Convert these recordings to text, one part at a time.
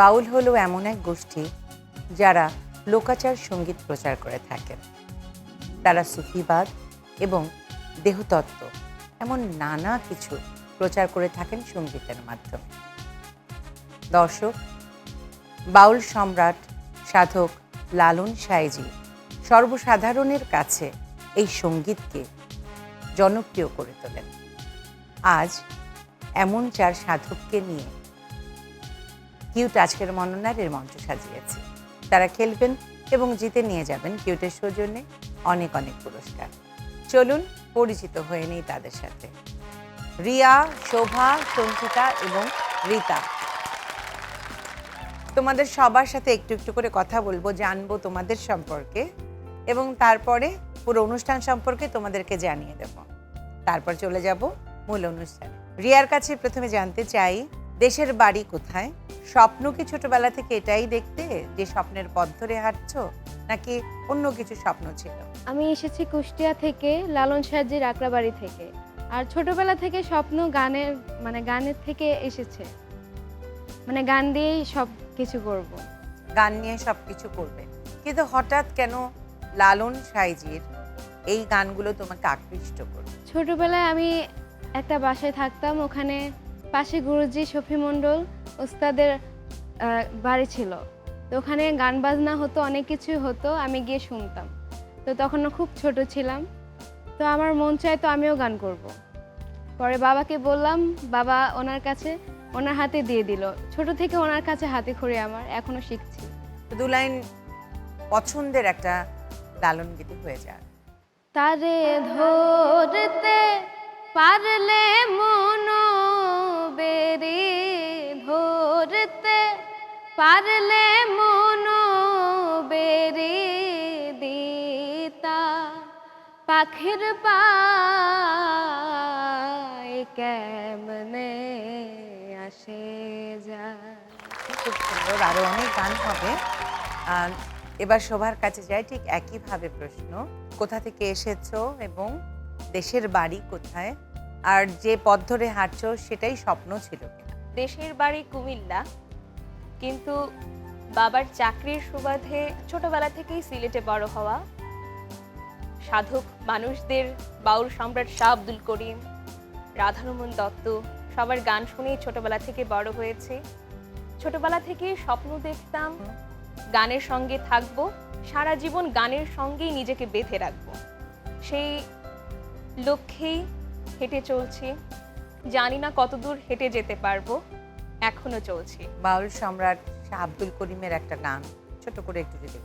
বাউল হলো এমন এক গোষ্ঠী যারা লোকাচার সংগীত প্রচার করে থাকেন। তারা সুফিবাদ এবং দেহতত্ত্ব এমন নানা কিছু প্রচার করে থাকেন সঙ্গীতের মাধ্যমে। দর্শক, বাউল সম্রাট সাধক লালন সাইজি সর্বসাধারণের কাছে এই সঙ্গীতকে জনপ্রিয় করে তোলেন। আজ এমন চার সাধককে নিয়ে কিউট আজকের মননারের মঞ্চ সাজিয়েছে। তারা খেলবেন এবং জিতে নিয়ে যাবেন কিউটের সৌজন্যে অনেক অনেক পুরস্কার। চলুন, পরিচিত হয়ে নেই তাদের সাথে। রিয়া, শোভা, সঞ্চিতা এবং রীতা। তোমাদের সবার সাথে একটু একটু করে কথা বলব, জানব তোমাদের সম্পর্কে এবং তারপরে পুরো অনুষ্ঠান সম্পর্কে তোমাদেরকে জানিয়ে দেব। তারপর চলে যাব মূল অনুষ্ঠানে। রিয়ার কাছে প্রথমে জানতে চাই দেশের বাড়ি কোথায়? স্বপ্ন কি ছোটবেলা থেকে এটাই দেখতে যে স্বপ্নের পথ ধরে হাঁটছো নাকি অন্য কিছু স্বপ্ন ছিল? আমি এসেছি কুষ্টিয়া থেকে লালন সাহাজির আকরাবাড়ি থেকে। আর ছোটবেলা থেকে স্বপ্ন গানের মানে গানের থেকে এসেছে। মানে গান দিয়েই সব কিছু করব। গান নিয়ে সব কিছু করবে। কিন্তু হঠাৎ কেন লালন সাইজির এই গানগুলো তোমাকে আকৃষ্ট করবে ছোটবেলায় আমি একটা বাসায় থাকতাম ওখানে পাশে গুরুজি শফি মণ্ডল ওস্তাদের বাড়ি ছিল। তো ওখানে গান বাজনা হতো অনেক কিছু হতো আমি গিয়ে শুনতাম। তো তখন খুব ছোট ছিলাম। তো আমার মন চায় তো আমিও গান করব। পরে বাবাকে বললাম বাবা ওনার কাছে ওনার হাতে দিয়ে দিল। ছোট থেকে ওনার কাছে হাতে খড়ি আমার এখনও শিখছি। তো দু লাইন পছন্দের একটা লালন গীতি হয়ে যায়। তারে ধরতে পারলে মনো বেরি ধরতে পারলে মনো বেরি দিতা। পাখির পায় কেমনে আসে যা। খুব সুন্দর, আরও অনেক গান হবে। এবার শোভার কাছে যাই, ঠিক একইভাবে প্রশ্ন। কোথা থেকে এসেছ এবং দেশের বাড়ি কোথায়? আর যে পথ ধরে হাঁটছো সেটাই স্বপ্ন ছিল। দেশের বাড়ি কুমিল্লা, কিন্তু বাবার চাকরির সুবাদে ছোটবেলা থেকেই সিলেটে বড় হওয়া, সাধক মানুষদের বাউল সম্রাট শাহ আব্দুল করিম, রাধারমন দত্ত সবার গান শুনেই ছোটবেলা থেকে বড় হয়েছে। ছোটবেলা থেকে স্বপ্ন দেখতাম, গানের সঙ্গে থাকব, সারা জীবন গানের সঙ্গেই নিজেকে বেঁধে রাখব। সেই লক্ষ্যেই হেঁটে চলছি। জানি না কতদূর হেঁটে যেতে পারব। এখনও চলছি। বাউল সম্রাট শাহ আব্দুল করিমের একটা গান। ছোট করে একটু যদি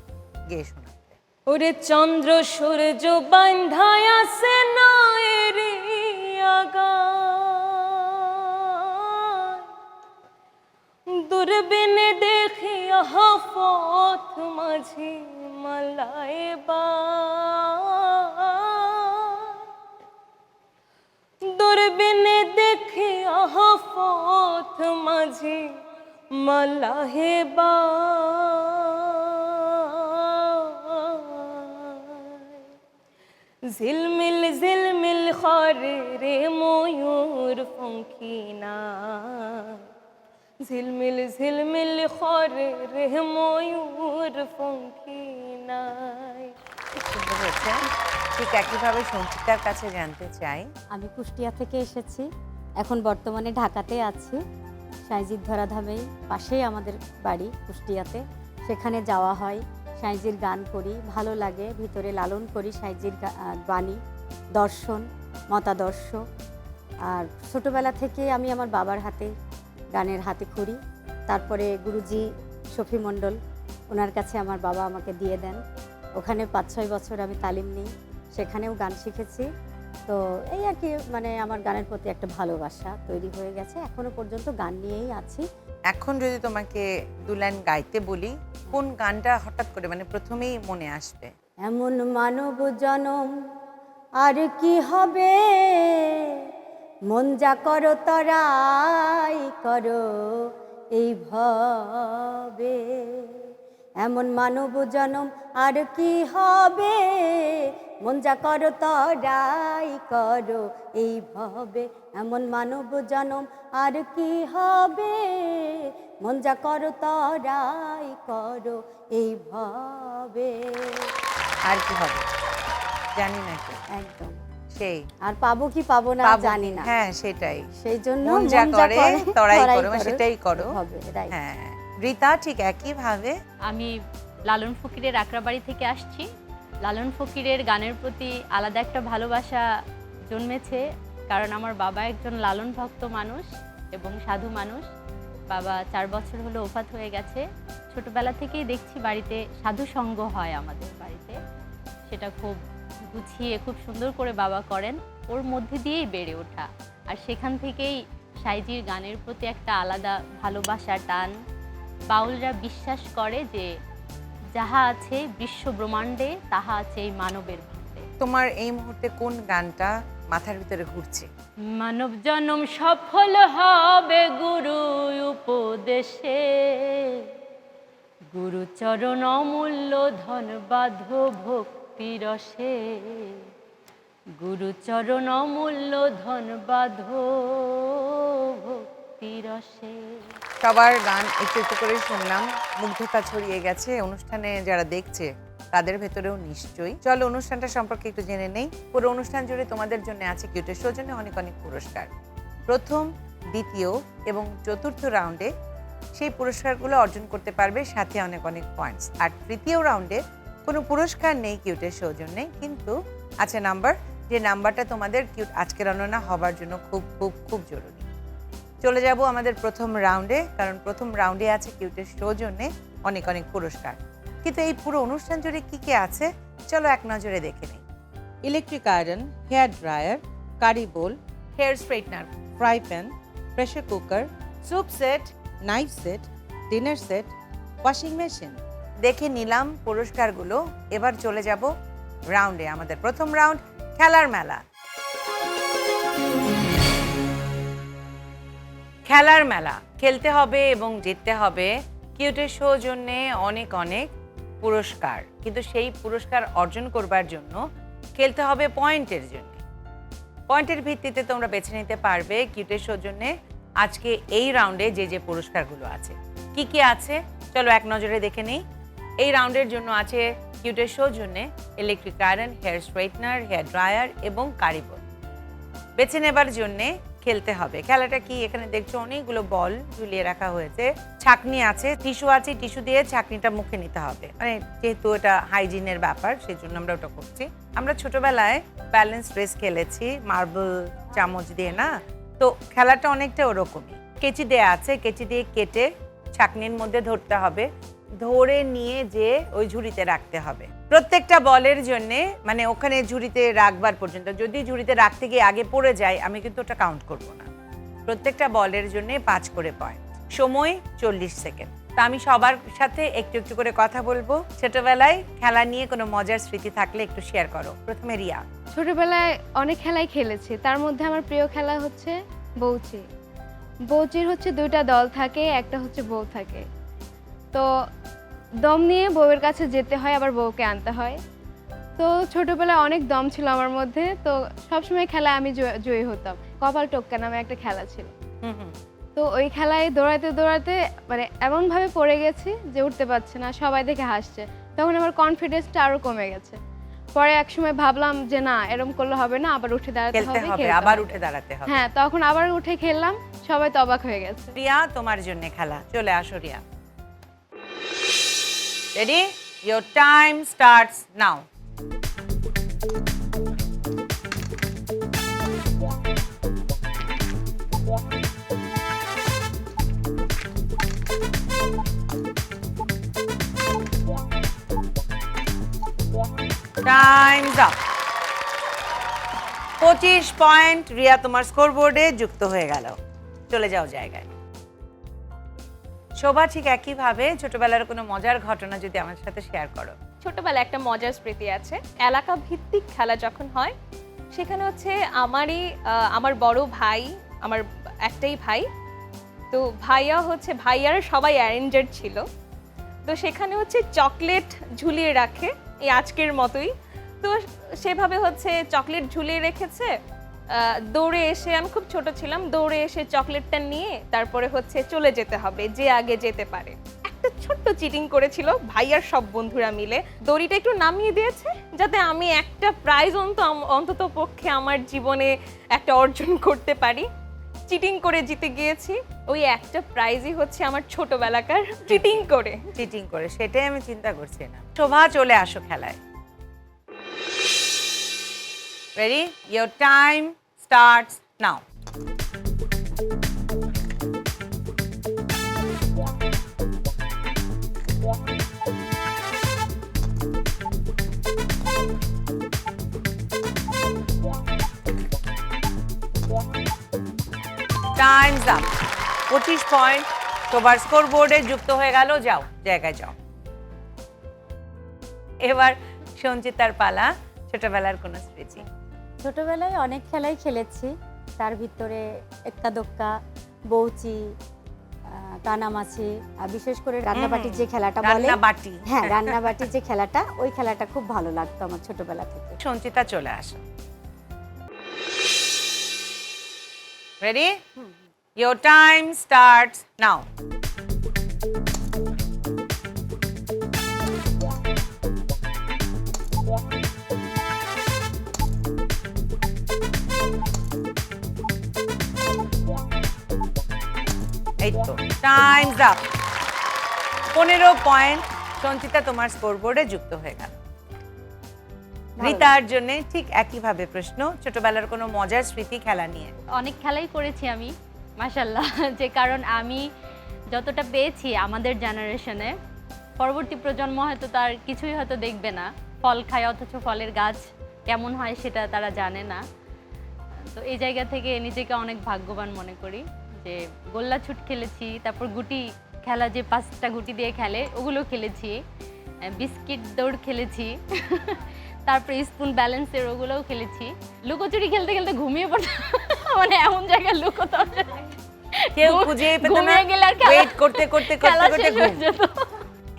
গেয়ে শোনাতে ওরে চন্দ্র সূর্য বান্ধায় নয়ের দূরবীনে দেখি পথ মাঝি মালায় বা পথ মাঝে মালাহে বা। ঝিলমিল ঝিলমিল খরে রে ময়ূর ফঙ্কিনা। ঝিলমিল ঝিলমিল খরে রে ময়ূর ফঙ্কিনায়। সুন্দর হয়েছে ঠিক একইভাবে সঞ্চিতার কাছে জানতে চাই। আমি কুষ্টিয়া থেকে এসেছি। এখন বর্তমানে ঢাকাতে আছি। সাইজির ধরাধামেই পাশেই আমাদের বাড়ি কুষ্টিয়াতে। সেখানে যাওয়া হয়, সাইজির গান করি, ভালো লাগে, ভিতরে লালন করি সাইজির বাণী, দর্শন, মতাদর্শ। আর ছোটোবেলা থেকে আমি আমার বাবার হাতে গানের হাতে খড়ি তারপরে গুরুজি শফি মণ্ডল, ওনার কাছে আমার বাবা আমাকে দিয়ে দেন। ওখানে পাঁচ ছয় বছর আমি তালিম নিই, সেখানেও গান শিখেছি। তো এই আর কি মানে আমার গানের প্রতি একটা ভালোবাসা তৈরি হয়ে গেছে। এখনও পর্যন্ত গান নিয়েই আছি। এখন যদি তোমাকে দু লাইন গাইতে বলি কোন গানটা হঠাৎ করে মানে প্রথমেই মনে আসবে? এমন মানব জনম আর কি হবে? মন যা করো তরাই করো এই ভবে। এমন মানব জনম আর কি হবে? মন যা করো তরাই করো এই ভবে এমন মানব জনম আর কি হবে? মন যা করো তরাই করো এইভাবে। আর কি হবে? জানি না কি। একদম। সেই। আর পাবো কি পাবো না জানি না। হ্যাঁ সেটাই। সেই জন্য মন যা করে তরাই তরাই করো, সেটাই করো। হবে হ্যাঁ। রীতা ঠিক একই ভাবে আমি লালন ফকিরের আকরাবাড়ি থেকে আসছি। লালন ফকিরের গানের প্রতি আলাদা একটা ভালোবাসা জন্মেছে, কারণ আমার বাবা একজন লালন ভক্ত মানুষ এবং সাধু মানুষ। বাবা চার বছর হলো ওফাত হয়ে গেছে। ছোটবেলা থেকেই দেখছি বাড়িতে সাধু সঙ্গ হয় আমাদের বাড়িতে। সেটা খুব গুছিয়ে, খুব সুন্দর করে বাবা করেন। ওর মধ্যে দিয়েই বেড়ে ওঠা। আর সেখান থেকেই সাইজির গানের প্রতি একটা আলাদা ভালোবাসা টান। বাউলরা বিশ্বাস করে যে যাহা আছে বিশ্ব ব্রহ্মাণ্ডে তাহা আছে এই মানবের ভাণ্ডে তোমার এই মুহূর্তে কোন গানটা মাথার ভিতরে ঘুরছে? মানব জন্ম সফল হবে গুরু উপদেশে। গুরু চরণ অমূল্য ধন বাধ্য ভক্তি রসে। গুরু চরণ অমূল্য ধন বাধ্য ভক্তি রসে। সবার গান একটু একটু করে শুনলাম। মুগ্ধতা ছড়িয়ে গেছে। অনুষ্ঠানে যারা দেখছে, তাদের ভেতরেও নিশ্চয়ই। চলো, অনুষ্ঠানটা সম্পর্কে একটু জেনে নেই। পুরো অনুষ্ঠান জুড়ে তোমাদের জন্য আছে কিউটের সৌজন্যে অনেক অনেক পুরস্কার। প্রথম, দ্বিতীয় এবং চতুর্থ রাউন্ডে সেই পুরস্কারগুলো অর্জন করতে পারবে সাথে অনেক অনেক পয়েন্টস আর তৃতীয় রাউন্ডে কোনো পুরস্কার নেই কিউটের সৌজন্যে, কিন্তু আছে নাম্বার যে নাম্বারটা তোমাদের কিউট আজকের অননা হবার জন্য খুব খুব খুব জরুরি। চলে যাব আমাদের প্রথম রাউন্ডে কারণ প্রথম রাউন্ডে আছে কিউটের সৌজন্যে অনেক অনেক পুরস্কার। কিন্তু এই পুরো অনুষ্ঠান জুড়ে কি কি আছে চলো এক নজরে দেখে নিই। Electric iron hair dryer curry bowl hair straightener fry pan pressure cooker soup set knife set dinner set washing machine দেখে নিলাম পুরস্কারগুলো। এবার চলে যাব রাউন্ডে আমাদের প্রথম রাউন্ড খেলার মেলা। খেলার মেলা। খেলতে হবে এবং জিততে হবে। কিউটের সৌজন্যে অনেক অনেক পুরস্কার। কিন্তু সেই পুরস্কার অর্জন করবার জন্য খেলতে হবে পয়েন্টের জন্য। পয়েন্টের ভিত্তিতে তোমরা বেছে নিতে পারবে কিউটের শোর সৌজন্যে আজকে এই রাউন্ডে যে যে পুরস্কারগুলো আছে। কি কি আছে? চলো এক নজরে দেখে নিই। এই রাউন্ডের জন্য আছে কিউটের সৌজন্যে electric iron, hair straightener hair dryer এবং কারিবল বেছে নেবার জন্যে খেলতে হবে। খেলাটা কি? এখানে দেখছ অনেকগুলো বল ঝুলিয়ে রাখা হয়েছে। ছাকনি আছে, টিস্যু আছে, টিস্যু দিয়ে ছাকনিটা মুখে নিতে হবে। মানে যেহেতু এটা হাইজিনের ব্যাপার সেই জন্য আমরা ওটা করছি। আমরা ছোটবেলায় ব্যালেন্স রেস খেলেছি, মার্বেল চামচ দিয়ে, না? তো খেলাটা অনেকটা ওরকমই। কেচি দেয়া আছে, কেচি দিয়ে কেটে ছাকনির মধ্যে ধরতে হবে। ধরে নিয়ে যে ওই ঝুড়িতে রাখতে হবে। প্রত্যেকটা বলের জন্য মানে ওখানে ঝুড়িতে রাখবার পর্যন্ত, যদি ঝুড়িতে রাখতে গিয়ে আগে পড়ে যায়, আমি কিন্তু ওটা কাউন্ট করব না। প্রত্যেকটা বলের জন্য পাঁচ করে পয়েন্ট সময় চল্লিশ সেকেন্ড তা আমি সবার সাথে একটু একটু করে কথা বলব। ছোটবেলায় খেলা নিয়ে কোনো মজার স্মৃতি থাকলে একটু শেয়ার করো। প্রথমে রিয়া। ছোটবেলায় অনেক খেলাই খেলেছি। তার মধ্যে আমার প্রিয় খেলা হচ্ছে বৌচি। বৌচির হচ্ছে দুইটা দল থাকে, একটা হচ্ছে বউ থাকে। তো দম নিয়ে বউয়ের কাছে যেতে হয় আবার বউকে আনতে হয়। তো ছোটবেলায় অনেক দম ছিল আমার মধ্যে তো সবসময় খেলায় আমি জয়- হতাম। কপাল টোক্কা নামে একটা খেলা ছিল। তো ওই খেলায় দৌড়াতে দৌড়াতে মানে এমনভাবে পড়ে গেছি যে উঠতে পারছে না সবাই দেখে হাসছে। তখন আমার কনফিডেন্সটা আরও কমে গেছে। পরে এক সময় ভাবলাম যে না এরকম করলে হবে না আবার উঠে দাঁড়াতে হবে আবার উঠে দাঁড়াতে হবে। হ্যাঁ তখন আবার উঠে খেললাম সবাই তো অবাক হয়ে গেছে। রিয়া তোমার জন্য খেলা চলে আসো Riya. Ready your time starts now times up পঁচিশ পয়েন্ট রিয়া তোমার স্কোরবোর্ডে যুক্ত হয়ে গেল। চলে যাও জায়গায়। শোভা ঠিক একইভাবে ছোটবেলার কোনো মজার ঘটনা যদি আমার সাথে শেয়ার করো? ছোটবেলায় একটা মজার স্মৃতি আছে। এলাকা ভিত্তিক খেলা যখন হয়, সেখানে হচ্ছে আমারই আমার বড় ভাই, আমার একটাই ভাই, তো ভাইয়া হচ্ছে, ভাইয়ারা সবাই অ্যারেঞ্জার ছিল। তো সেখানে হচ্ছে চকলেট ঝুলিয়ে রাখে এই আজকের মতোই। তো সেভাবে হচ্ছে চকলেট ঝুলিয়ে রেখেছে দৌড়ে এসে আমি খুব ছোট ছিলাম দৌড়ে এসে চকলেটটা নিয়ে তারপরে হচ্ছে চলে যেতে হবে যে আগে যেতে পারে। একটা ছোট্ট চিটিং করেছিল ভাইয়ার সব বন্ধুরা মিলে। দড়িটা একটু নামিয়ে দিয়েছে যাতে আমি একটা প্রাইজ অন্ত অন্তত পক্ষে আমার জীবনে একটা অর্জন করতে পারি। চিটিং করে জিতে গিয়েছি। ওই একটা প্রাইজই হচ্ছে আমার ছোটবেলাকার চিটিং করে। চিটিং করে সেটাই আমি চিন্তা করছি না। শোভা চলে আসো খেলায়। Ready your time starts now times up পঁচিশ পয়েন্ট তোমার স্কোর বোর্ডে যুক্ত হয়ে গেল, যাও, জায়গায় যাও। এবার সঞ্চিতার পালা, ছোটবেলার কোনো স্মৃতি। ছোটবেলায় অনেক খেলাই খেলেছি। তার ভিতরে একটা দোক্কা বৌচি কানামাছি আর বিশেষ করে রান্নাবাটির যে খেলাটা বলে। রান্না বাটি হ্যাঁ রান্নাবাটির যে খেলাটা ওই খেলাটা খুব ভালো লাগতো আমার ছোটবেলা থেকে। সঞ্চিতা চলে আসো। Ready your time starts now times up পনেরো পয়েন্ট সঞ্চিতা তোমার স্কোর বোর্ডে যুক্ত হয়ে গেল। রিতার জন্য ঠিক একইভাবে প্রশ্ন ছোটবেলার কোনো মজার স্মৃতি খেলা নিয়ে? অনেক খেলাই করেছি আমি মাসাল্লাহ যে কারণ আমি যতটা পেয়েছি আমাদের জেনারেশনে পরবর্তী প্রজন্ম হয়তো তার কিছুই হয়তো দেখবে না। ফল খায় অথচ ফলের গাছ কেমন হয় সেটা তারা জানে না। তো এই জায়গা থেকে নিজেকে অনেক ভাগ্যবান মনে করি। যে গোল্লা ছুট খেলেছি তারপর গুটি খেলা যে পাঁচটা গুটি দিয়ে খেলে ওগুলো খেলেছি। বিস্কিট দৌড় খেলেছি। তারপরে স্পুন ব্যালেন্সের ওগুলোও খেলেছি। লুকোচুরি খেলতে খেলতে ঘুমিয়ে পড়তাম মানে এমন জায়গায় লুকোতাম কেউ খুঁজে পেত না। ওয়েট করতে করতে করতে করতে ঘুম।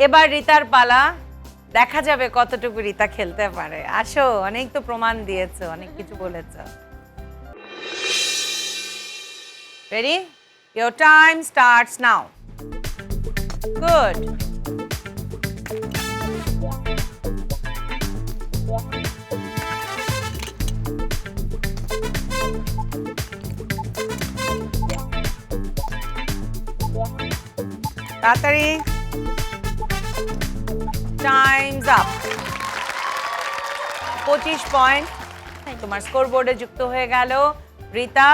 এবার রিতার পালা। দেখা যাবে কতটুকু রিতা খেলতে পারে। আসো অনেক তো প্রমাণ দিয়েছ অনেক কিছু বলেছ। Ready your time starts now good তাড়াতাড়ি টাইমস আপ পঁচিশ পয়েন্ট তোমার স্কোর বোর্ডে যুক্ত হয়ে গেল রিতা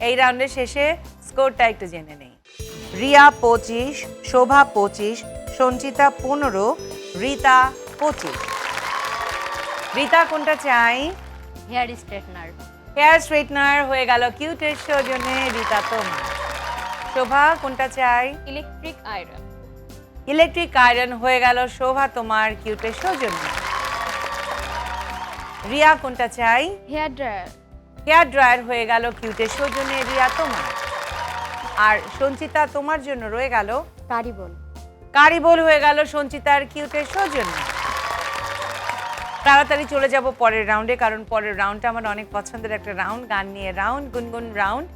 এই রাউন্ডের শেষে স্কোরটা একটু জেনে নেই। রিয়া পঁচিশ শোভা পঁচিশ সঞ্চিতা পনেরো রিতা পঁচিশ। রিতা কোনটা চাই? Hair straightener. হেয়ার স্ট্রেটনার হয়ে গেল কিউটের সৌজন্যে রিতা তোমার। শোভা কোনটা চাই? Electric iron. ইলেকট্রিক আয়রন হয়ে গেল শোভা তোমার কিউটের সৌজন্য। রিয়া কোনটা চাই? Hair dryer. হেয়ার ড্রায়ার হয়ে গেল কিউটের সৌজন্যে রিয়া তোমার। আর সঞ্চিতা তোমার জন্য রয়ে গেল কারিবল কারিবল হয়ে গেল সঞ্চিতার কিউটের সৌজন্য। তাড়াতাড়ি চলে যাব পরের রাউন্ডে কারণ পরের রাউন্ডটা আমার অনেক পছন্দের একটা রাউন্ড গান নিয়ে রাউন্ড গুনগুন রাউন্ড